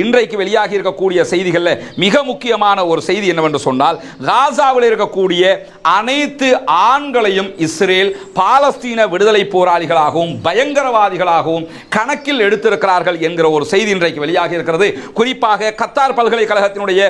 இன்றைக்கு வெளியாகி இருக்கக்கூடிய செய்திகளில் மிக முக்கியமான ஒரு செய்தி என்னவென்று சொன்னால் காசாவில் இருக்கக்கூடிய அனைத்து ஆண்களையும் இஸ்ரேல் பாலஸ்தீன விடுதலை போராளிகளாகவும் பயங்கரவாதிகளாகவும் கணக்கில் எடுத்திருக்கிறார்கள் என்கிற ஒரு செய்தி இன்றைக்கு வெளியாகி இருக்கிறது. குறிப்பாக கத்தார் பல்கலைக்கழகத்தினுடைய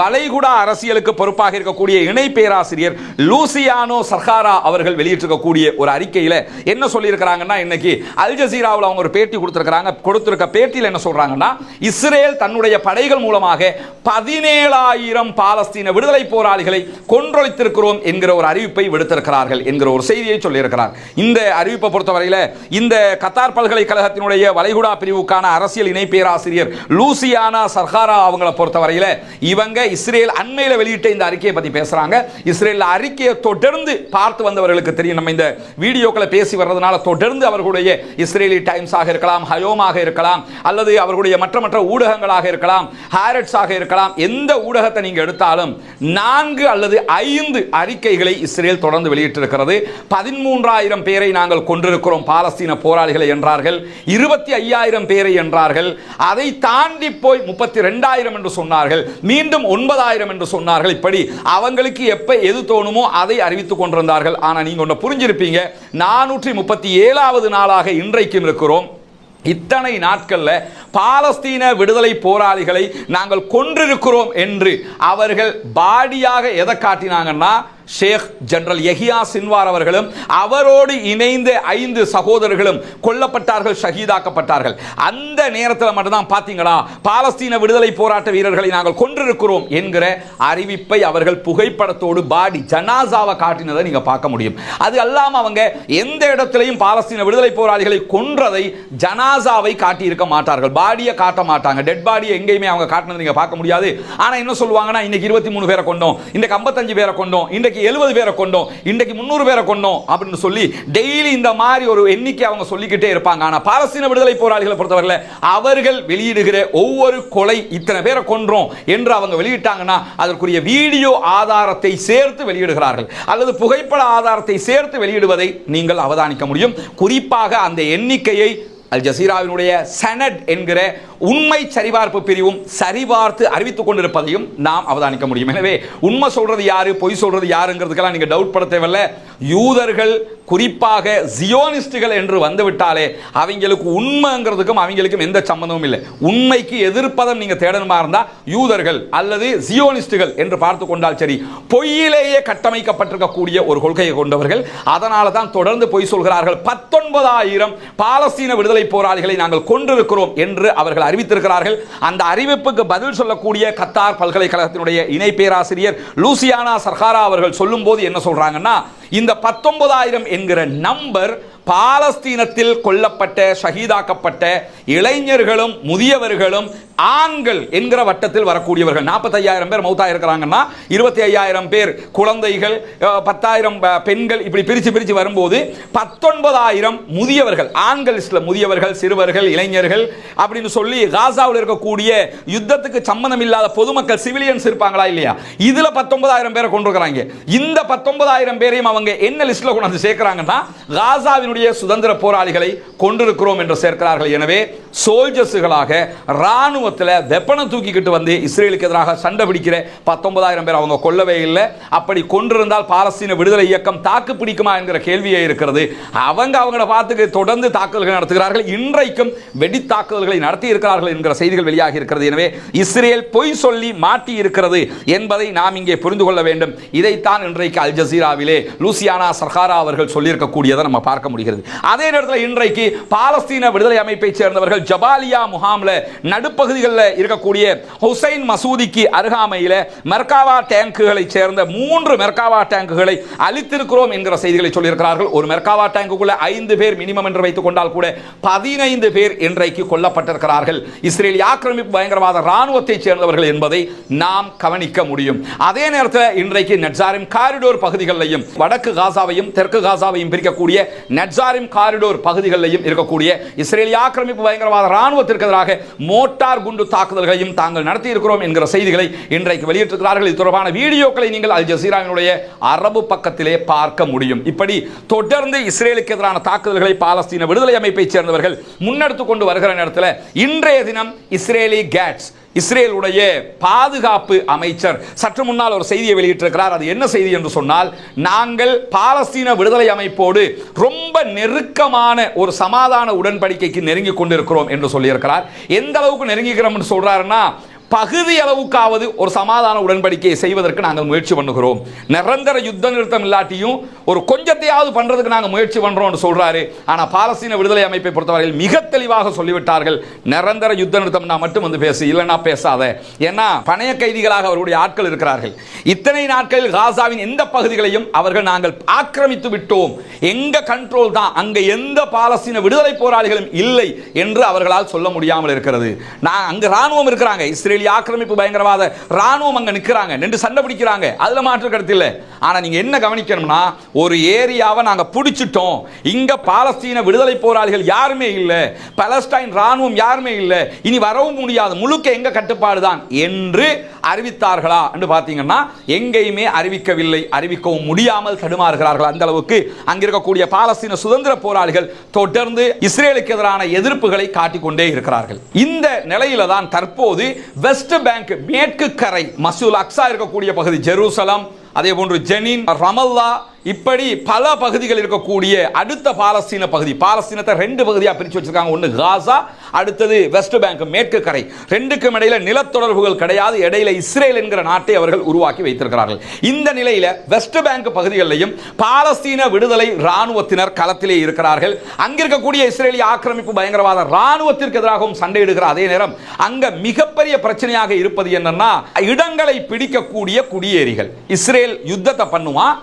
வளைகுடா அரசியலுக்கு பொறுப்பாக இருக்கக்கூடிய இணை பேராசிரியர் லூசியானோ சர்காரா அவர்கள் வெளியிட்டிருக்கக்கூடிய ஒரு அறிக்கையில் என்ன சொல்லியிருக்கிறாங்கன்னா இன்னைக்கு அல் ஜசீராவில் அவங்க ஒரு பேட்டி கொடுத்துருக்கிறாங்க. கொடுத்திருக்க பேட்டியில் என்ன சொல்றாங்கன்னா இஸ்ரேல் தன்னுடைய படைகள் மூலமாக பதினேழாயிரம் பாலஸ்தீன விடுதலை போராளிகளை கொன்றொழித்திருக்கிறோம் என்கிற ஒரு அறிவிப்பை விடுத்திருக்கிறார்கள் என்கிற ஒரு செய்தியை சொல்லியிருக்கிறார். இந்த அறிவிப்பை பொறுத்தவரையில் இந்த கத்தார் பல்கலைக்கழகத்தினுடைய வளைகுடா பிரிவுக்கான அரசியல் இணை பேராசிரியர் லூசியானா சர்காரா அவங்கள பொறுத்தவரையில் இவங்க இஸ்ரேல் அண்மையில் வெளியிட்ட இந்த அறிக்கையை பற்றி பேசுகிறாங்க இஸ்ரேல் அறிக்கையை தொடர்ந்து பார்த்து வந்தவர்களுக்கு தெரியும். நம்ம இந்த வீடியோக்களை பேசி வர்றதுனால தொடர்ந்து அவர்களுடைய இஸ்ரேலி டைம்ஸாக இருக்கலாம் ஹயோமாக இருக்கலாம் அல்லது அவர்களுடைய மற்ற மற்ற ஊடகங்கள் ஊடகங்களாக இருக்கலாம் ஹாரட்ஸாக இருக்கலாம் எந்த ஊடகத்தை நீங்கள் எடுத்தாலும் நான்கு அல்லது ஐந்து அறிக்கைகளை இஸ்ரேல் தொடர்ந்து வெளியிட்டிருக்கிறது. பதிமூன்றாயிரம் பேரை நாங்கள் கொண்டிருக்கிறோம் பாலஸ்தீன போராளிகளை என்றார்கள். இருபத்தி ஐயாயிரம் பேரை என்றார்கள். அதை தாண்டி போய் முப்பத்தி ரெண்டாயிரம் என்று சொன்னார்கள். மீண்டும் ஒன்பதாயிரம் என்று சொன்னார்கள். இப்படி அவங்களுக்கு எப்ப எது தோணுமோ அதை அறிவித்துக் கொண்டிருந்தார்கள். ஆனால் நீங்கள் ஒன்று புரிஞ்சிருப்பீங்க. நானூற்றி முப்பத்தி ஏழாவது நாளாக இன்றைக்கும் இருக்கிறோம். இத்தனை நாட்களில் பாலஸ்தீன விடுதலை போராளிகளை நாங்கள் கொன்றிருக்கிறோம் என்று அவர்கள் பாடியாக எதை காட்டினாங்கன்னா ஷேக் ஜெனரல் யஹியா சின்வார் அவர்களும் அவரோடு இணைந்த ஐந்து சகோதரர்களும் கொல்லப்பட்டார்கள் ஷஹீதாக்கப்பட்டார்கள். அந்த நேரத்தில் மட்டும்தான் பார்த்தீங்களா பாலஸ்தீன விடுதலை போராட்ட வீரர்களை நாங்கள் கொன்றிருக்கிறோம் என்கிற அறிவிப்பை அவர்கள் புகைப்படத்தோடு பாடி ஜனாசாவை காட்டினதை நீங்கள் பார்க்க முடியும். அது அல்லாமல் அவங்க எந்த இடத்திலையும் பாலஸ்தீன விடுதலை போராளிகளை கொன்றதை ஜனாசாவை காட்டியிருக்க மாட்டார்கள். பாடியை காட்ட மாட்டாங்க. டெட் பாடி எங்கேயுமே அவங்க காட்டினதை நீங்கள் பார்க்க முடியாது. ஆனால் என்ன சொல்லுவாங்கன்னா இன்னைக்கு இருபத்தி மூணு பேரை கொண்டோம். இந்த ஐம்பத்தஞ்சு பேரை கொண்டோம். இன்றைக்கு எழுபது பேரை கொண்டோம் இன்றைக்கு முந்நூறு பேரை கொண்டோம் அப்படின்னு சொல்லி டெய்லி இந்த மாதிரி ஒரு எண்ணிக்கை அவங்க சொல்லிக்கிட்டே இருப்பாங்க. ஆனால் பாலஸ்தீன விடுதலை போராளிகளை பொறுத்தவரையில் அவர்கள் வெளியிடுகிற ஒவ்வொரு கொலை இத்தனை பேரை கொன்றோம் என்று அவங்க வெளியிட்டாங்கன்னா அதற்குரிய வீடியோ ஆதாரத்தை சேர்த்து வெளியிடுகிறார்கள். அல்லது புகைப்பட ஆதாரத்தை சேர்த்து வெளியிடுவதை நீங்கள் அவதானிக்க முடியும். குறிப்பாக அந்த எண்ணிக்கையை அல் ஜசீராவினுடைய செனட் என்கிற உண்மை சரிபார்ப்பு பிரிவும் சரிபார்த்து அறிவித்துக் கொண்டிருப்பதையும் நாம் அவதானிக்க முடியும். எனவே உண்மை சொல்றது யாரு பொய் சொல்றது யாருங்கிறதுக்கெல்லாம் நீங்க டவுட் பட தேவையில்லை. யூதர்கள் குறிப்பாக ஜியோனிஸ்டுகள் என்று வந்துவிட்டாலே அவங்களுக்கு உண்மைங்கிறதுக்கும் அவங்களுக்கும் எந்த சம்பந்தமும் இல்லை. உண்மைக்கு எதிர்ப்பதம் நீங்கள் தேடணுமா இருந்தால் யூதர்கள் அல்லது ஜியோனிஸ்டுகள் என்று பார்த்து கொண்டால் சரி பொய்யிலேயே கட்டமைக்கப்பட்டிருக்கக்கூடிய ஒரு கொள்கையை கொண்டவர்கள் அதனால தான் தொடர்ந்து பொய் சொல்கிறார்கள். பத்தொன்பதாயிரம் பாலஸ்தீன விடுதலை போராளிகளை நாங்கள் கொண்டிருக்கிறோம் என்று அவர்கள் அறிவித்திருக்கிறார்கள். அந்த அறிவிப்புக்கு பதில் சொல்லக்கூடிய கத்தார் பல்கலைக்கழகத்தினுடைய இணை பேராசிரியர் லூசியானா சர்காரா அவர்கள் சொல்லும்போது என்ன சொல்றாங்கன்னா இந்த பத்தொன்பதாயிரம் என்கிற நம்பர் பாலஸ்தீனத்தில் கொல்லப்பட்ட ஷஹீதாக்கப்பட்ட இளைஞர்களும் முதியவர்களும் ஆண்கள் என்கிற வட்டத்தில் வரக்கூடியவர்கள். நாற்பத்தையாயிரம் பேர் மௌத்தா இருக்கிறாங்கன்னா இருபத்தி ஐயாயிரம் பேர் குழந்தைகள் பத்தாயிரம் ப- பெண்கள் இப்படி பிரித்து பிரித்து வரும்போது பத்தொன்பதாயிரம் முதியவர்கள் ஆண்கள் லிஸ்ட்ல முதியவர்கள் சிறுவர்கள் இளைஞர்கள் அப்படின்னு சொல்லி காசாவில் இருக்கக்கூடிய யுத்தத்துக்கு சம்பந்தம் இல்லாத பொதுமக்கள் சிவிலியன்ஸ் இருப்பாங்களா இல்லையா? இதில் பத்தொன்பதாயிரம் பேரை கொண்டிருக்கிறாங்க. இந்த பத்தொன்பதாயிரம் பேரையும் அவங்க என்ன லிஸ்ட்டில் கொண்டு வந்து சேர்க்கிறாங்கன்னா காசாவினுடைய சுதந்திர போராளிகளை கொண்டிருக்கிறோம் என்று சேர்க்கிறார்கள். எனவே சோல்ஜர்ஸுகளாக ராணுவத்தில் வெப்பனை தூக்கிக்கிட்டு வந்து இஸ்ரேலுக்கு எதிராக சண்டை பிடிக்கிற பத்தொன்பதாயிரம் பேர் அவங்க கொல்லவே இல்லை. அப்படி கொண்டிருந்தால் பாலஸ்தீன விடுதலை இயக்கம் தாக்கு பிடிக்குமா என்கிற கேள்வியே இருக்கிறது. அவங்க அவங்கள பார்த்து தொடர்ந்து தாக்குதல்கள் நடத்துகிறார்கள். இன்றைக்கும் வெடி தாக்குதல்களை நடத்தி இருக்கிறார்கள் என்கிற செய்திகள் வெளியாகி இருக்கிறது. எனவே இஸ்ரேல் பொய் சொல்லி மாட்டி இருக்கிறது என்பதை நாம் இங்கே புரிந்து கொள்ள வேண்டும். இதைத்தான் இன்றைக்கு அல் ஜசீராவிலே லூசியானா சர்காரா அவர்கள் சொல்லியிருக்கக்கூடியதை நம்ம பார்க்க முடிகிறது. அதே நேரத்தில் இன்றைக்கு பாலஸ்தீன விடுதலை அமைப்பை சேர்ந்தவர்கள் ஜபாலியா முகாமில் நடுப்பகுதிகளில் இருக்கக்கூடிய ஹுசைன் மசூதிக்கு அருகாமையில் மெர்காவா டேங்குகளை சேர்ந்த மூன்று மெர்காவா டேங்குகளை அழித்திருக்கிறோம் என்கிற செய்திகளை சொல்லியிருக்கிறார்கள். ஒரு மெர்காவா டேங்குக்குள்ள ஐந்து பேர் மினிமம் என்று வைத்துக் கொண்டால் கூட பதினைந்து பேர் இன்றைக்கு கொல்லப்பட்டிருக்கிறார்கள். இஸ்ரேல் ஆக்கிரமிப்பு பயங்கரவாத இராணுவத்தைச் சேர்ந்தவர்கள் என்பதை நாம் கவனிக்க முடியும். அதே நேரத்தில் இன்றைக்கு நெட்சாரிம் காரிடோர் பகுதிகளிலையும் வடக்கு காசாவையும் தெற்கு காசாவையும் பிரிக்கக்கூடிய நெட்சாரிம் காரிடோர் பகுதிகளிலையும் இருக்கக்கூடிய இஸ்ரேலிய ஆக்கிரமிப்பு பயங்கரவாத பயங்கரவாத ராணுவத்திற்கு எதிராக மோட்டார் குண்டு தாக்குதல்களையும் தாங்கள் நடத்தியிருக்கிறோம் என்கிற செய்திகளை இன்றைக்கு வெளியிட்டிருக்கிறார்கள். இது தொடர்பான வீடியோக்களை நீங்கள் அல் ஜசீராவினுடைய அரபு பக்கத்திலே பார்க்க முடியும். இப்படி தொடர்ந்து இஸ்ரேலுக்கு எதிரான தாக்குதல்களை பாலஸ்தீன விடுதலை அமைப்பைச் சேர்ந்தவர்கள் முன்னெடுத்துக் கொண்டு வருகிற நேரத்தில் இன்றைய தினம் இஸ்ரேலி கேட்ஸ் இஸ்ரேலுடைய பாதுகாப்பு அமைச்சர் சற்று முன்னால் ஒரு செய்தியை வெளியிட்டிருக்கிறார். அது என்ன செய்தி என்று சொன்னால் நாங்கள் பாலஸ்தீன விடுதலை அமைப்போடு ரொம்ப நெருக்கமான ஒரு சமாதான உடன்படிக்கைக்கு நெருங்கி கொண்டிருக்கிறோம் என்று சொல்லியிருக்கிறார். எந்த அளவுக்கு நெருங்கிக்கிறோம் சொல்றாருன்னா பகுதி அளவுக்காவது ஒரு சமாதான உடன்படிக்கையை செய்வதற்கு நாங்கள் முயற்சி பண்ணுகிறோம். நிரந்தர யுத்த நிறுத்தம் இல்லாட்டியும் ஒரு கொஞ்சத்தையாவது பண்றதுக்கு நாங்கள் முயற்சி பண்றோம்னு சொல்றாரு. ஆனால் பாலஸ்தீன விடுதலை அமைப்பை பொறுத்தவரையில் மிக தெளிவாக சொல்லிவிட்டார்கள். நிரந்தர யுத்த நிறுத்தம்னா மட்டும் வந்து பேசு இல்லைன்னா பேசாத. ஏன்னா பணைய கைதிகளாக அவருடைய ஆட்கள் இருக்கிறார்கள். இத்தனை நாட்களில் காசாவின் எந்த பகுதிகளையும் அவர்கள் நாங்கள் ஆக்கிரமித்து விட்டோம். எங்க கண்ட்ரோல் தான்? அங்க எந்த பாலஸ்தீன விடுதலை போராளிகளும் இல்லை என்று அவர்களால் சொல்ல முடியாமல் இருக்கிறது. நான் அங்கு ராணுவம் இருக்கிறாங்க. இஸ்ரேலிய ஆக்கிரமிப்பு பயங்கரவாத ராணுவம் அங்க நிக்கிறாங்க. நின்று சண்டை பிடிக்கிறாங்க. அதில் மாற்று கருத்து இல்லை. ஆனால் நீங்க என்ன கவனிக்கணும்னா ஒரு ஏரியாவை நாங்க பிடிச்சிட்டோம். இங்க பாலஸ்தீன விடுதலை போராளிகள் யாருமே இல்லை. பலஸ்டைன் ராணுவம் யாருமே இல்லை. இனி வரவும் முடியாது. முழுக்க எங்க கட்டுப்பாடு தான் என்று அறிவித்தார்களா? என்று பார்த்தீங்கன்னா எங்கேயுமே அறிவிக்கவில்லை. அறிவிக்கவும் முடியாமல் தடுமாறுகிறார்கள். அந்த அளவுக்கு அங்கிருக்கக்கூடிய பாலஸ்தீன சுதந்திர போராளிகள் தொடர்ந்து இஸ்ரேலுக்கு எதிரான எதிர்ப்புகளை காட்டிக்கொண்டே இருக்கிறார்கள். இந்த நிலையில தான் தற்போது வெஸ்ட் பேங்க் மேற்கு கரை மசூல் அக்ஸா இருக்கக்கூடிய பகுதி ஜெருசலம் அதே போன்று ஜெனின் ரமல்லா இப்படி பல பகுதிகள் இருக்கக்கூடிய அடுத்த பாலஸ்தீன பகுதி பாலஸ்தீனத்தை ரெண்டு பகுதியாக பிரித்து வச்சிருக்காங்க. ஒன்று காசா அடுத்தது வெஸ்ட் பேங்க் மேற்கு கரை. ரெண்டுக்கும் இடையில நிலத்தொடர்புகள் கிடையாது. இடையில இஸ்ரேல் என்கிற நாட்டை அவர்கள் உருவாக்கி வைத்திருக்கிறார்கள். இந்த நிலையில வெஸ்ட் பேங்க் பகுதிகளிலையும் பாலஸ்தீன விடுதலை ராணுவத்தினர் களத்திலே இருக்கிறார்கள். அங்கிருக்கக்கூடிய இஸ்ரேலிய ஆக்கிரமிப்பு பயங்கரவாத ராணுவத்திற்கு எதிராகவும் சண்டையிடுகிற அதே நேரம் அங்க மிகப்பெரிய பிரச்சனையாக இருப்பது என்னன்னா இடங்களை பிடிக்கக்கூடிய குடியேறிகள். இஸ்ரேல் யுத்தத்தை பண்ணுவான்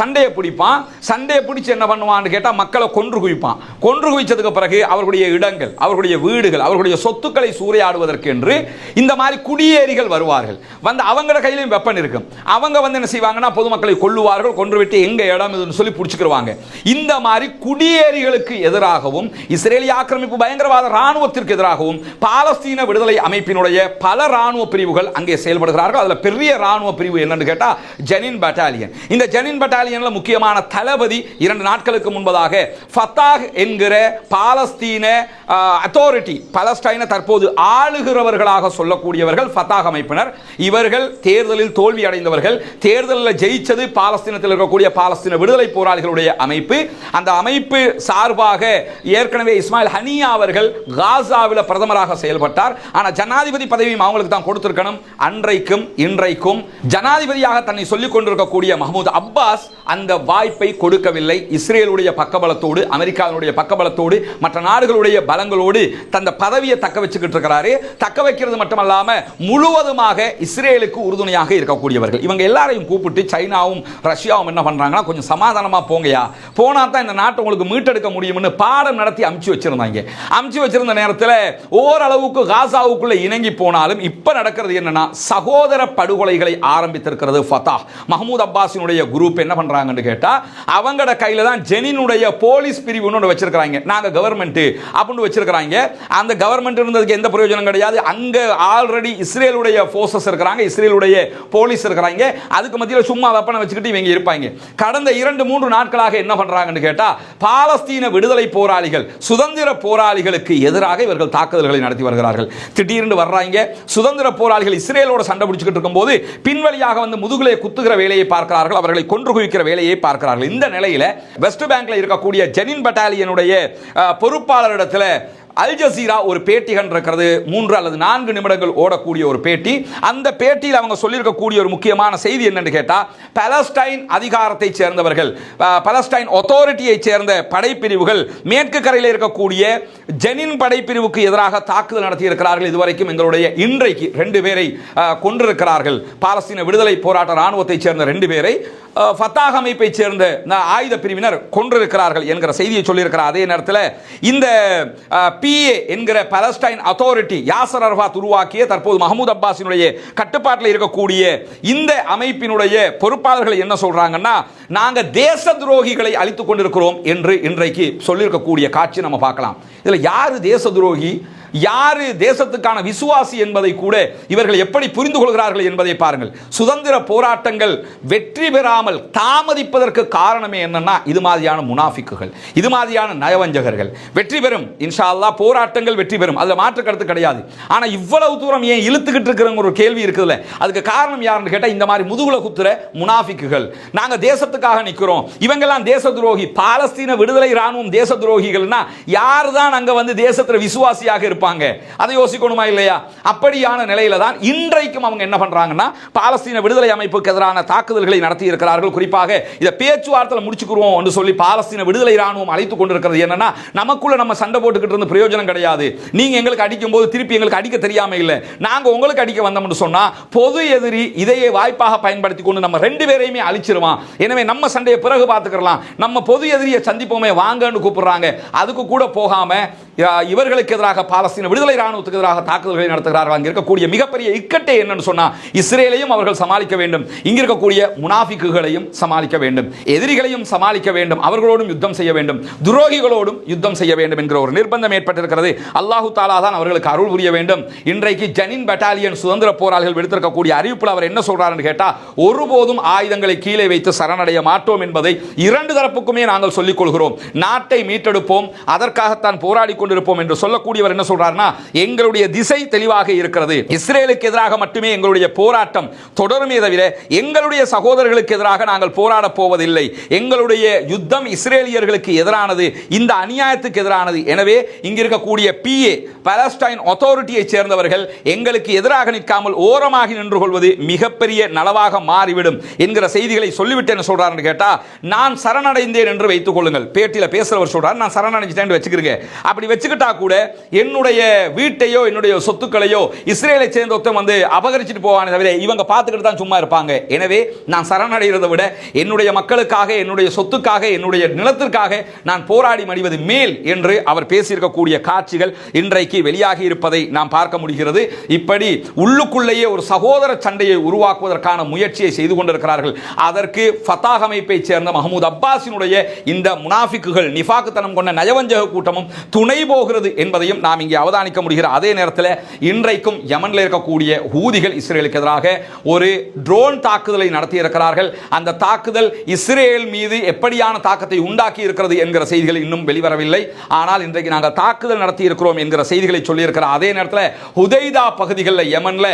சண்டையை பிடிப்பான். சண்டையை பிடிச்சி என்ன பண்ணுவான்னு கேட்டால் மக்களை கொன்று குவிப்பான். கொன்று குவிச்சதுக்கு பிறகு அவர்களுடைய இடங்கள் அவர்களுடைய வீடுகள் அவர்களுடைய சொத்துக்களை சூறையாடுவதற்கு என்று இந்த மாதிரி குடியேறிகள் வருவார்கள். வந்து அவங்களோட கையிலையும் வெப்பன் இருக்கும் அவங்க வந்து என்ன செய்வாங்கன்னா பொதுமக்களை கொல்லுவார்கள் கொன்று விட்டு எங்க இடம் இதுன்னு சொல்லி பிடிச்சிக்கிருவாங்க. இந்த மாதிரி குடியேறிகளுக்கு எதிராகவும் இஸ்ரேலிய ஆக்கிரமிப்பு பயங்கரவாத ராணுவத்திற்கு எதிராகவும் பாலஸ்தீன விடுதலை அமைப்பினுடைய பல இராணுவ பிரிவுகள் அங்கே செயல்படுகிறார்கள். அதில் பெரிய இராணுவ பிரிவு என்னன்னு கேட்டால் ஜெனின் பட்டாலியன் இந்த ஜெனின் பட்டாலியனில் முக்கியமான தளபதி இரண்டு நாட்களுக்கு முன்பதாக ஃபத்தாக் என்கிற பாலஸ்தீன அத்தாரிட்டி பலஸ்டைனை தற்போது ஆளுகிறவர்களாக சொல்லக்கூடியவர்கள் ஃபத்தாக் அமைப்பினர். இவர்கள் தேர்தலில் தோல்வி அடைந்தவர்கள். தேர்தலில் ஜெயிச்சது பாலஸ்தீனத்தில் இருக்கக்கூடிய பாலஸ்தீன விடுதலை போராளிகளுடைய அமைப்பு. அந்த அமைப்பு சார்பாக ஏற்கனவே இஸ்மாயில் ஹனியா அவர்கள் காசாவில் பிரதமராக செயல்பட்டார். ஆனால் ஜனாதிபதி பதவியும் அவங்களுக்கு தான் கொடுத்திருக்கணும். அன்றைக்கும் இன்றைக்கும் ஜனாதிபதியாக தன்னை சொல்லிக் கொண்டிருக்கக்கூடிய மஹமூத் அப்பாஸ் அந்த வாய்ப்பை கொடுக்கவில்லை. இஸ்ரேலுடைய பக்கபலத்தோடு அமெரிக்காவினுடைய பக்கபலத்தோடு மற்ற நாடுகளுடைய பலங்களோடு தந்த பதவியை தக்க வச்சுக்கிட்டு இருக்கிறாரு. தக்க வைக்கிறது மட்டுமல்லாம முழுவதுமாக இஸ்ரேலுக்கு உறுதுணையாக இருக்கக்கூடியவர்கள். இவங்க எல்லாரையும் கூப்பிட்டு சைனாவும் ரஷ்யாவும் என்ன பண்றாங்கன்னா கொஞ்சம் சமாதானமா போங்கயா போனா தான் இந்த நாட்டை உங்களுக்கு மீட்டெடுக்க முடியும்னு பாடம் நடத்தி அமுச்சு வச்சிருந்தாங்க. அமுச்சு வச்சிருந்த நேரத்தில் ஓரளவுக்கு காசாவுக்குள்ள இணங்கி போனாலும் இப்ப நடக்கிறது என்னன்னா சகோதர படுகொலைகளை ஆரம்பித்திருக்கிறது ஃபதா மஹமூத் அப்பாஸினுடைய குரூப் என்ன பண்ணுறாங்கன்னு கேட்டால் அவங்களோட கையில் தான் ஜெனினுடைய போலீஸ் பிரிவுன்னு ஒன்று வச்சிருக்காங்க நாங்கள் கவர்மெண்ட்டு அப்படின்னு வச்சிருக்காங்க அந்த கவர்மெண்ட் இருந்ததுக்கு எந்த பிரயோஜனம் கிடையாது. அங்கே ஆல்ரெடி இஸ்ரேலுடைய ஃபோர்ஸஸ் இருக்கிறாங்க. இஸ்ரேலுடைய போலீஸ் இருக்கிறாங்க. அதுக்கு மத்தியில் சும்மா வெப்பனை வச்சுக்கிட்டு இவங்க இருப்பாங்க. கடந்த இரண்டு மூன்று நாட்களாக என்ன பண்ணுறாங்கன்னு கேட்டால் பாலஸ்தீன விடுதலை போராளிகள் சுதந்திர போராளிகளுக்கு எதிராக இவர்கள் தாக்குதல்களை நடத்தி வருகிறார்கள். திடீர்னு வர்றாங்க. சுதந்திர போராளிகள் இஸ்ரேலோட சண்டை பிடிச்சிக்கிட்டு இருக்கும்போது பின்வழியாக வந்து முதுகுலை குத்துகிற வேலையை பார்க்கிறார்கள். அவர்களை கொன்று குவிக்கிற வேலையை பார்க்கிறார்கள். இந்த நிலையில் வெஸ்ட் பேங்க்ல இருக்கக்கூடிய ஜெனின் பட்டாலியனுடைய பொறுப்பாளரிடத்தில் அல் ஜசீரா ஒரு பேட்டி கண்டிருக்கிறது. மூன்று அல்லது நான்கு நிமிடங்கள் ஓடக்கூடிய ஒரு பேட்டி. அந்த பேட்டியில் அவங்க சொல்லியிருக்கக்கூடிய ஒரு முக்கியமான செய்தி என்னன்னு கேட்டால் பலஸ்டைன் அதிகாரத்தை சேர்ந்தவர்கள் பலஸ்டைன் ஒத்தாரிட்டியை சேர்ந்த படைப்பிரிவுகள் மேற்கு கரையில் இருக்கக்கூடிய ஜெனின் படைப்பிரிவுக்கு எதிராக தாக்குதல் நடத்தியிருக்கிறார்கள். இதுவரைக்கும் எங்களுடைய இன்றைக்கு ரெண்டு பேரை கொண்டிருக்கிறார்கள் கொன்றிருக்கிறார்கள். பாலஸ்தீன விடுதலை போராட்ட ராணுவத்தை சேர்ந்த ரெண்டு பேரை ஃபத்தாக் அமைப்பைச் அமைப்பை சேர்ந்த ஆயுத பிரிவினர் கொன்றிருக்கிறார்கள் என்கிற செய்தியை சொல்லியிருக்கிறார். அதே நேரத்தில் இந்த பிஏ என்கிற பலஸ்டைன் அத்தாரிட்டி யாசர் அரபாத் உருவாக்கிய தற்போது மஹமூத் அப்பாஸினுடைய கட்டுப்பாட்டில் இருக்கக்கூடிய இந்த அமைப்பினுடைய பொறுப்பாளர்கள் என்ன சொல்றாங்கன்னா நாங்க தேச துரோகிகளை அழித்துக் கொண்டிருக்கிறோம் என்று இன்றைக்கு சொல்லியிருக்கக்கூடிய காட்சி நம்ம பார்க்கலாம். இதுல யாரு தேச துரோகி? யாரு தேசத்துக்கான விசுவாசி என்பதை கூட இவர்கள் எப்படி புரிந்து கொள்கிறார்கள் என்பதை பாருங்கள். சுதந்திர போராட்டங்கள் வெற்றி பெறாமல் தாமதிப்பதற்கு காரணமே என்னன்னா இது மாதிரியான முனாஃபிக்குகள் இது மாதிரியான நயவஞ்சகர்கள். வெற்றி பெறும் இன்ஷா அல்லா போராட்டங்கள் வெற்றி பெறும். அதில் மாற்று கருத்து கிடையாது. ஆனா இவ்வளவு தூரம் ஏன் இழுத்துக்கிட்டு இருக்கிறவங்க ஒரு கேள்வி இருக்குதுல்ல. அதுக்கு காரணம் யாருன்னு கேட்டால் இந்த மாதிரி முதுகுல குத்துற முனாஃபிக்குகள். நாங்கள் தேசத்துக்காக நிற்கிறோம் இவங்கெல்லாம் தேச துரோகி. பாலஸ்தீன விடுதலை ராணுவம் தேச துரோகிகள்னா யார் தான் அங்க வந்து தேசத்தில் விசுவாசியாக இருப்பாங்க? அதை யோசிக்கணுமா இல்லையா? அப்படியான நிலையில தான் இன்றைக்கும் அவங்க என்ன பண்றாங்கன்னா பாலஸ்தீன விடுதலை அமைப்புக்கு எதிரான தாக்குதல்களை நடத்தி இருக்கிறார்கள் குறிப்பாக இதை பேச்சுவார்த்தையில் முடிச்சுக்கிறோம் என்று சொல்லி பாலஸ்தீன விடுதலை ராணுவம் அழைத்துக் கொண்டிருக்கிறது. என்னன்னா நமக்குள்ள நம்ம சண்டை போட்டுக்கிட்டு இருந்த பிரயோஜனம் கிடையாது. நீங்க எங்களுக்கு அடிக்கும் போது திருப்பி எங்களுக்கு அடிக்க தெரியாம இல்லை. நாங்க உங்களுக்கு அடிக்க வந்தோம்னு சொன்னா பொது எதிரி இதையே வாய்ப்பாக பயன்படுத்தி கொண்டு நம்ம ரெண்டு பேரையுமே அழிச்சிருவான். எனவே நம்ம சண்டையை பிறகு பார்த்துக்கலாம். நம்ம பொது எதிரியை சந்திப்போமே வாங்கன்னு கூப்பிடுறாங்க. அதுக்கு கூட போகாம இவர்களுக்கு எதிராக பாலஸ்தீன விடுதலை ராணுவத்துக்கு எதிராக தாக்குதல்களை நடத்துகிறார்கள் அங்கே இருக்கக்கூடிய மிகப்பெரிய இக்கட்டை என்னன்னு சொன்னால் இஸ்ரேலையும் அவர்கள் சமாளிக்க வேண்டும். இங்க இருக்கக்கூடிய முனாஃபிக்குகளையும் சமாளிக்க வேண்டும். எதிரிகளையும் சமாளிக்க வேண்டும். அவர்களோடும் யுத்தம் செய்ய வேண்டும். துரோகிகளோடும் யுத்தம் செய்ய வேண்டும் என்கிற ஒரு நிர்பந்தம் ஏற்பட்டிருக்கிறது. அல்லாஹு தாலா தான் அவர்களுக்கு அருள் புரிய வேண்டும். இன்றைக்கு ஜனின் பட்டாலியன் சுதந்திர போராளிகள் விடுத்திருக்கக்கூடிய அறிவிப்பில் அவர் என்ன சொல்றாருன்னு கேட்டால் ஒருபோதும் ஆயுதங்களை கீழே வைத்து சரணடைய மாட்டோம் என்பதை இரண்டு தரப்புக்குமே நாங்கள் சொல்லிக் கொள்கிறோம். நாட்டை மீட்டெடுப்போம். அதற்காகத்தான் போராடி கொண்டிருப்போம் என்று சொல்லக்கூடியவர் என்ன சொல்றார்? சொல்றாருன்னா எங்களுடைய திசை தெளிவாக இருக்கிறது. இஸ்ரேலுக்கு எதிராக மட்டுமே எங்களுடைய போராட்டம் தொடருமே தவிர எங்களுடைய சகோதரர்களுக்கு எதிராக நாங்கள் போராட போவதில்லை. எங்களுடைய யுத்தம் இஸ்ரேலியர்களுக்கு எதிரானது இந்த அநியாயத்துக்கு எதிரானது. எனவே இங்க இருக்கக்கூடிய பிஏ பாலஸ்டைன் அத்தாரிட்டியை சேர்ந்தவர்கள் எங்களுக்கு எதிராக நிற்காமல் ஓரமாக நின்று கொள்வது மிகப்பெரிய நலவாக மாறிவிடும் என்கிற செய்திகளை சொல்லிவிட்டு என்ன சொல்றாருன்னு கேட்டா நான் சரணடைந்தேன் என்று வைத்துக் கொள்ளுங்கள். பேட்டியில் பேசுறவர் சொல்றார் நான் சரணடைஞ்சிட்டேன் வச்சுக்கிறேங்க. அப்படி வச்சுக்கிட்டா கூட என்னுடைய வீட்டையோ என்னுடைய சொத்துக்களையோ இஸ்ரேலை சேர்ந்த ஒருத்தன் வந்து அபகரிச்சுட்டு போவானே தவிர இவங்க பார்த்துக்கிட்டு தான் சும்மா இருப்பாங்க. எனவே நான் சரணடைகிறதை விட என்னுடைய மக்களுக்காக என்னுடைய சொத்துக்காக என்னுடைய நிலத்திற்காக நான் போராடி மடிவது மேல் என்று அவர் பேசியிருக்கக்கூடிய காட்சிகள் இன்றைக்கு வெளியாகி இருப்பதை நாம் பார்க்க முடிகிறது. இப்படி உள்ளுக்குள்ளேயே ஒரு சகோதர சண்டையை உருவாக்குவதற்கான முயற்சியை செய்து கொண்டிருக்கிறார்கள். அதற்கு ஃபத்தாக் அமைப்பை சேர்ந்த மஹமூத் அப்பாஸினுடைய இந்த முனாஃபிக்குகள் நிஃபாக்குத்தனம் கொண்ட நயவஞ்சக கூட்டமும் துணை போகிறது என்பதையும் நாம் இங்கே அவதானிக்க முடிகிற அதே நேரத்தில் இன்றைக்கும் யமனில் இருக்கக்கூடிய ஹூதிகள் இஸ்ரேலுக்கு எதிராக ஒரு ட்ரோன் தாக்குதலை நடத்தி இருக்கிறார்கள். அந்த தாக்குதல் இஸ்ரேல் மீது எப்படியான தாக்கத்தை உண்டாக்கி இருக்கிறது என்கிற செய்திகள் இன்னும் வெளிவரவில்லை. ஆனால் இன்றைக்கு நாங்கள் தாக்குதல் நடத்தி இருக்கிறோம் என்கிற செய்திகளை சொல்லியிருக்கிற அதே நேரத்தில் ஹுதைதா பகுதிகளில் யமனில்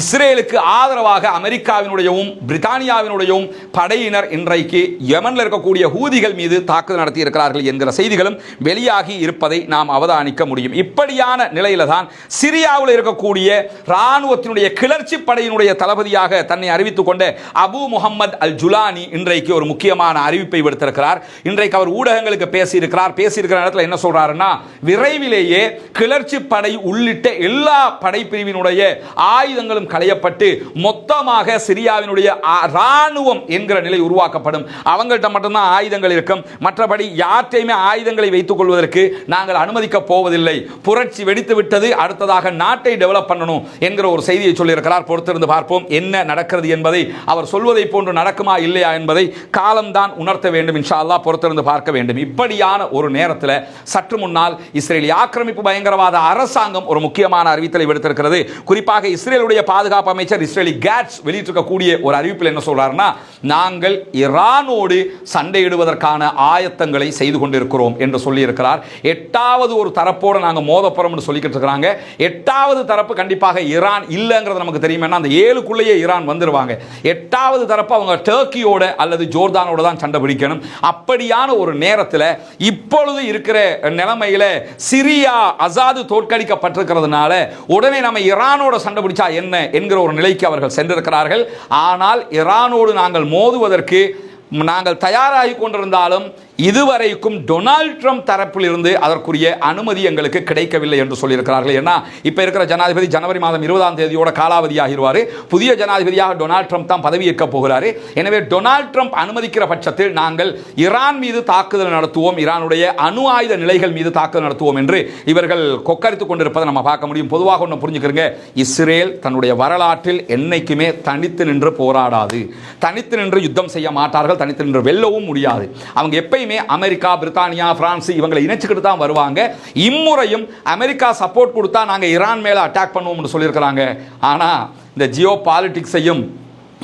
இஸ்ரேலுக்கு ஆதரவாக அமெரிக்காவினுடையவும் பிரித்தானியாவினுடையவும் படையினர் இன்றைக்கு யமனில் இருக்கக்கூடிய ஹூதிகள் மீது தாக்குதல் நடத்தி இருக்கிறார்கள் என்கிற செய்திகளும் வெளியாகி இருப்பதை நாம் அவதானிக்க முடியும். இப்படி இப்படியான நிலையில தான் சிரியாவில் இருக்கக்கூடிய இராணுவத்தினுடைய கிளர்ச்சி படையினுடைய தளபதியாக தன்னை அறிவித்துக் கொண்ட அபு முகமது அல் ஜுலானி இன்றைக்கு ஒரு முக்கியமான அறிவிப்பை விடுத்திருக்கிறார். இன்றைக்கு அவர் ஊடகங்களுக்கு பேசியிருக்கிறார். பேசியிருக்கிற இடத்துல என்ன சொல்றாருன்னா விரைவிலேயே கிளர்ச்சி படை உள்ளிட்ட எல்லா படைப்பிரிவினுடைய ஆயுதங்களும் களையப்பட்டு மொத்தமாக சிரியாவினுடைய ஆ- ராணுவம் என்கிற நிலை உருவாக்கப்படும். அவங்கள்ட்ட மட்டும்தான் ஆயுதங்கள் இருக்கும். மற்றபடி யார்ட்டையுமே ஆயுதங்களை வைத்துக் கொள்வதற்கு நாங்கள் அனுமதிக்க போவதில்லை. புரட்சி வெடித்து விட்டது அடுத்ததாக நாட்டை டெவலப் பண்ணணும் என்கிற ஒரு செய்தியை சொல்லியிருக்கிறார். பொறுத்திருந்து பார்ப்போம் என்ன நடக்கிறது என்பதை அவர் சொல்வதை போன்று நடக்குமா இல்லையா என்பதை காலம்தான் உணர்த்த வேண்டும் இன்ஷா பொறுத்திருந்து பார்க்க வேண்டும். இப்படியான ஒரு நேரத்தில் சற்று முன்னால் இஸ்ரேலிய ஆக்கிரமிப்பு பயங்கரவாத அரசாங்கம் ஒரு முக்கியமான அறிவித்தலை விடுத்திருக்கிறது. குறிப்பாக இஸ்ரேலுடைய பாதுகாப்பு அமைச்சர் இஸ்ரேலி கேட்ஸ் வெளியிட்டிருக்கக்கூடிய ஒரு அறிவிப்பில் என்ன சொல்றாருன்னா நாங்கள் ஈரானோடு சண்டையிடுவதற்கான ஆயத்தங்களை செய்து கொண்டிருக்கிறோம் என்று சொல்லியிருக்கிறார். எட்டாவது ஒரு தரப்போடு நாங்கள் மோதப்போறோம்னு சொல்லிக்கிட்டு இருக்கிறாங்க. எட்டாவது தரப்பு கண்டிப்பாக ஈரான் இல்லைங்கிறது நமக்கு தெரியும் ஏன்னா அந்த ஏழுக்குள்ளேயே ஈரான் வந்துருவாங்க. எட்டாவது தரப்பு அவங்க டர்க்கியோட அல்லது ஜோர்தானோட தான் சண்டை பிடிக்கணும். அப்படியான ஒரு நேரத்தில் இப்பொழுது இருக்கிற நிலைமையில் சிரியா அசாது தோற்கடிக்கப்பட்டிருக்கிறதுனால உடனே நம்ம ஈரானோட சண்டை பிடிச்சா என்ன என்கிற ஒரு நிலைக்கு அவர்கள் சென்றிருக்கிறார்கள். ஆனால் ஈரானோடு நாங்கள் மோதுவதற்கு நாங்கள் தயாராகி கொண்டிருந்தாலும் இதுவரைக்கும் டொனால்ட் ட்ரம்ப் தரப்பிலிருந்து அதற்குரிய அனுமதி எங்களுக்கு கிடைக்கவில்லை என்று சொல்லியிருக்கிறார்கள். ஏன்னா இப்போ இருக்கிற ஜனாதிபதி ஜனவரி மாதம் இருபதாம் தேதியோட காலாவதி ஆகிடுவார் புதிய ஜனாதிபதியாக டொனால்ட் ட்ரம்ப் தான் பதவியேற்க போகிறார். எனவே டொனால்ட் ட்ரம்ப் அனுமதிக்கிற பட்சத்தில் நாங்கள் ஈரான் மீது தாக்குதல் நடத்துவோம். ஈரானுடைய அணு ஆயுத நிலைகள் மீது தாக்குதல் நடத்துவோம் என்று இவர்கள் கொக்கரித்துக் கொண்டிருப்பதை நம்ம பார்க்க முடியும். பொதுவாக ஒன்று புரிஞ்சுக்கிறங்க. இஸ்ரேல் தன்னுடைய வரலாற்றில் என்னைக்குமே தனித்து நின்று போராடாது. தனித்து நின்று யுத்தம் செய்ய மாட்டார்கள். தனித்து நின்று வெல்லவும் முடியாது. அவங்க எப்பயுமே அமெரிக்கா பிரித்தானியா பிரான்ஸ் இவங்களை இணைச்சிக்கிட்டு தான் வருவாங்க. இம்முறையும் அமெரிக்கா சப்போர்ட் கொடுத்தா நாங்கள் ஈரான் மேலே அட்டாக் பண்ணுவோம்னு சொல்லியிருக்கிறாங்க. ஆனால் இந்த ஜியோ பாலிட்டிக்ஸையும்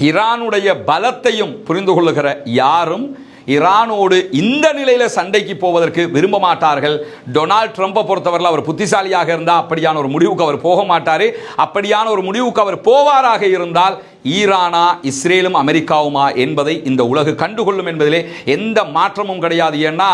ஈரானுடைய பலத்தையும் புரிந்து கொள்ளுகிற யாரும் ஈரானோடு இந்த நிலையில் சண்டைக்கு போவதற்கு விரும்ப மாட்டார்கள். டொனால்ட் ட்ரம்ப்பை பொறுத்தவரையில் அவர் புத்திசாலியாக இருந்தால் அப்படியான ஒரு முடிவுக்கு அவர் போக மாட்டார். அப்படியான ஒரு முடிவுக்கு அவர் போவாராக இருந்தால் ஈரானா இஸ்ரேலும் அமெரிக்காவுமா என்பதை இந்த உலகு கண்டுகொள்ளும் என்பதிலே எந்த மாற்றமும் கிடையாது. ஏன்னா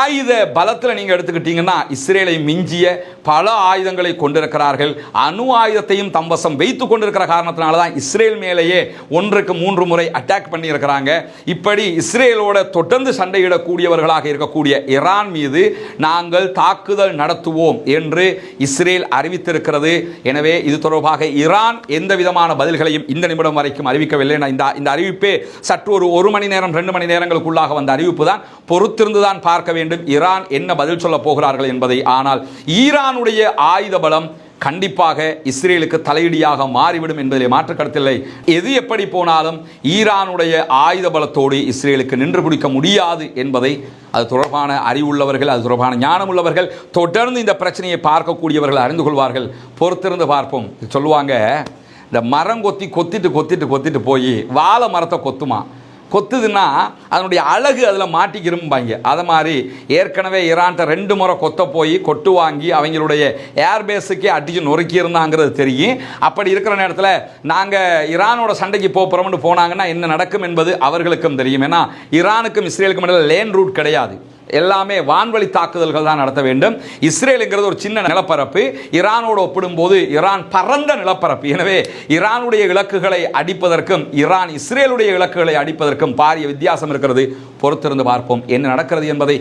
ஆயுத பலத்தில் நீங்கள் எடுத்துக்கிட்டீங்கன்னா இஸ்ரேலை மிஞ்சிய பல ஆயுதங்களை கொண்டிருக்கிறார்கள். அணு ஆயுதத்தையும் தம்பசம் வைத்து கொண்டிருக்கிற காரணத்தினால தான் இஸ்ரேல் மேலேயே ஒன்றுக்கு மூன்று முறை அட்டாக் பண்ணியிருக்கிறாங்க. இப்படி இஸ்ரேலோட தொடர்ந்து சண்டையிடக்கூடியவர்களாக இருக்கக்கூடிய ஈரான் மீது நாங்கள் தாக்குதல் நடத்துவோம் என்று இஸ்ரேல் அறிவித்திருக்கிறது. எனவே இது தொடர்பாக ஈரான் எந்த விதமான பதில்களையும் இந்த நிமிடம் வரைக்கும் அறிவிக்கவில்லை. இந்த இந்த அறிவிப்பே சற்று ஒரு ஒரு மணி நேரம் ரெண்டு மணி நேரங்களுக்குள்ளாக வந்த அறிவிப்பு தான். பொறுத்திருந்து தான் பார்க்க வேண்டும். ஈரான் என்ன பதில் சொல்ல போகிறார்கள் என்பதை. ஆனால் ஈரானுடைய ஆயுத பலம் கண்டிப்பாக இஸ்ரேலுக்கு தலையீடியாக மாறிவிடும் என்பதில் மாற்று கருத்தில்லை. எது எப்படி போனாலும் ஈரானுடைய ஆயுத பலத்தோடு இஸ்ரேலுக்கு நின்று பிடிக்க முடியாது என்பதை அது தொடர்பான அறிவுள்ளவர்கள் அது தொடர்பான ஞானம் உள்ளவர்கள் தொடர்ந்து இந்த பிரச்சனையை பார்க்கக்கூடியவர்கள் அறிந்து கொள்வார்கள். பொறுத்திருந்து பார்ப்போம். சொல்லுவாங்க இந்த மரம் கொத்தி கொத்திட்டு கொத்திட்டு கொத்திட்டு போய் வாழை மரத்தை கொத்துமா? கொத்துதுன்னா அதனுடைய அழகு அதில் மாட்டிக்கிரும்பாங்க. அதை மாதிரி ஏற்கனவே ஈரான்ட்ட ரெண்டு முறை கொத்த போய் கொட்டு வாங்கி அவங்களுடைய ஏர்பேஸுக்கே அடிச்சு நொறுக்கியிருந்தாங்கிறது தெரியும். அப்படி இருக்கிற நேரத்தில் நாங்கள் ஈரானோட சண்டைக்கு போகிறோம்னு போனாங்கன்னா என்ன நடக்கும் என்பது அவர்களுக்கும் தெரியும். ஏன்னா ஈரானுக்கும் இஸ்ரேலுக்கும் இடையில லேன் ரூட் கிடையாது. எல்லாமே வான்வழி தாக்குதல்கள் தான் நடத்த வேண்டும். இஸ்ரேலுங்கிறது ஒரு சின்ன நிலப்பரப்பு. ஈரானோடு ஒப்பிடும்போது ஈரான் பரந்த நிலப்பரப்பு. எனவே ஈரானுடைய இலக்குகளை அடிப்பதற்கும் ஈரான் இஸ்ரேலுடைய இலக்குகளை அடிப்பதற்கும் பாரிய வித்தியாசம் இருக்கிறது. பொறுத்திருந்து பார்ப்போம். என்ன நடக்கிறது என்பதை